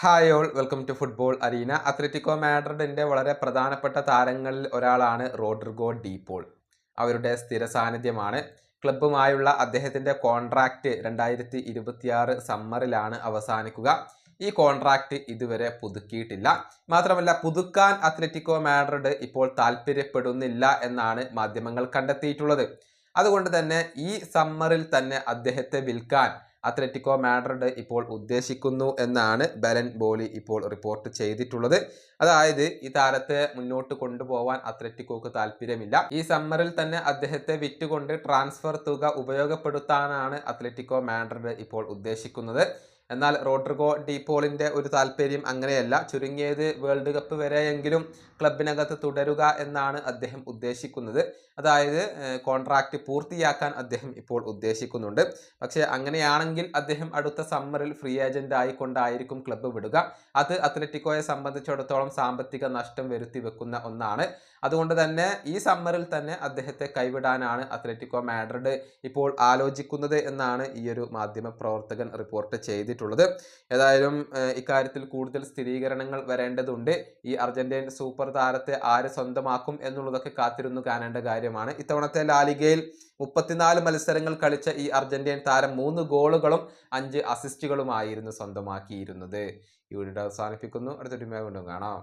Hi all welcome to football arena Atletico മാഡ്രിഡിന്റെ വളരെ പ്രധാനപ്പെട്ട താരങ്ങളിൽ ഒരാളാണ് റോഡ്രിഗോ ഡീപോൾ അവരുടെ സ്ഥിര സാന്നിധ്യമാണ്. ക്ലബ്ബുമായുള്ള അദ്ദേഹത്തിന്റെ കോൺട്രാക്റ്റ് രണ്ടായിരത്തി ഇരുപത്തിയാറ് സമ്മറിലാണ് അവസാനിക്കുക. ഈ കോൺട്രാക്റ്റ് ഇതുവരെ പുതുക്കിയിട്ടില്ല. മാത്രമല്ല പുതുക്കാൻ അത്ലറ്റിക്കോ മാഡ്രിഡ് ഇപ്പോൾ താല്പര്യപ്പെടുന്നില്ല എന്നാണ് മാധ്യമങ്ങൾ കണ്ടെത്തിയിട്ടുള്ളത്. അതുകൊണ്ട് തന്നെ ഈ സമ്മറിൽ തന്നെ അദ്ദേഹത്തെ വിൽക്കാൻ അത്ലറ്റിക്കോ മാഡ്രിഡ് ഇപ്പോൾ ഉദ്ദേശിക്കുന്നു എന്നാണ് ബലൻ ബോലി ഇപ്പോൾ റിപ്പോർട്ട് ചെയ്തിട്ടുള്ളത്. അതായത് ഈ താരത്തെ മുന്നോട്ട് കൊണ്ടുപോകാൻ അത്ലറ്റിക്കോക്ക് താല്പര്യമില്ല. ഈ സമ്മറിൽ തന്നെ അദ്ദേഹത്തെ വിറ്റുകൊണ്ട് ട്രാൻസ്ഫർ തുക ഉപയോഗപ്പെടുത്താനാണ് അത്ലറ്റിക്കോ മാഡ്രിഡ് ഇപ്പോൾ ഉദ്ദേശിക്കുന്നത്. എന്നാൽ റോഡ്രിഗോ ഡീപോളിന്റെ ഒരു താല്പര്യം അങ്ങനെയല്ല. ചുരുങ്ങിയത് വേൾഡ് കപ്പ് വരെയെങ്കിലും ക്ലബിനകത്ത് തുടരുക എന്നാണ് അദ്ദേഹം ഉദ്ദേശിക്കുന്നത്. അതായത് കോൺട്രാക്റ്റ് പൂർത്തിയാക്കാൻ അദ്ദേഹം ഇപ്പോൾ ഉദ്ദേശിക്കുന്നുണ്ട്. പക്ഷേ അങ്ങനെയാണെങ്കിൽ അദ്ദേഹം അടുത്ത സമ്മറിൽ ഫ്രീ ഏജന്റ് ആയിക്കൊണ്ടായിരിക്കും ക്ലബ്ബ് വിടുക. അത് അത്ലറ്റിക്കോയെ സംബന്ധിച്ചിടത്തോളം സാമ്പത്തിക നഷ്ടം വരുത്തി വെക്കുന്ന ഒന്നാണ്. അതുകൊണ്ട് തന്നെ ഈ സമ്മറിൽ തന്നെ അദ്ദേഹത്തെ കൈവിടാനാണ് അത്ലറ്റിക്കോ മാഡ്രിഡ് ഇപ്പോൾ ആലോചിക്കുന്നത് എന്നാണ് ഈ ഒരു മാധ്യമ പ്രവർത്തകൻ റിപ്പോർട്ട് ചെയ്തിട്ടുള്ളത്. ഏതായാലും ഇക്കാര്യത്തിൽ കൂടുതൽ സ്ഥിരീകരണങ്ങൾ വരേണ്ടതുണ്ട്. ഈ അർജന്റീൻ സൂപ്പർ താരത്തെ ആര് സ്വന്തമാക്കും എന്നുള്ളതൊക്കെ കാത്തിരുന്നു കാണേണ്ട കാര്യമാണ്. ഇത്തവണത്തെ ലാലിഗയിൽ മുപ്പത്തിനാല് മത്സരങ്ങൾ കളിച്ച ഈ അർജന്റീൻ താരം മൂന്ന് ഗോളുകളും അഞ്ച് അസിസ്റ്റുകളുമായിരുന്നു സ്വന്തമാക്കിയിരുന്നത്. ഈ വീഡിയോ അവസാനിപ്പിക്കുന്നു. അടുത്തൊരു വീണ്ടും കാണാം.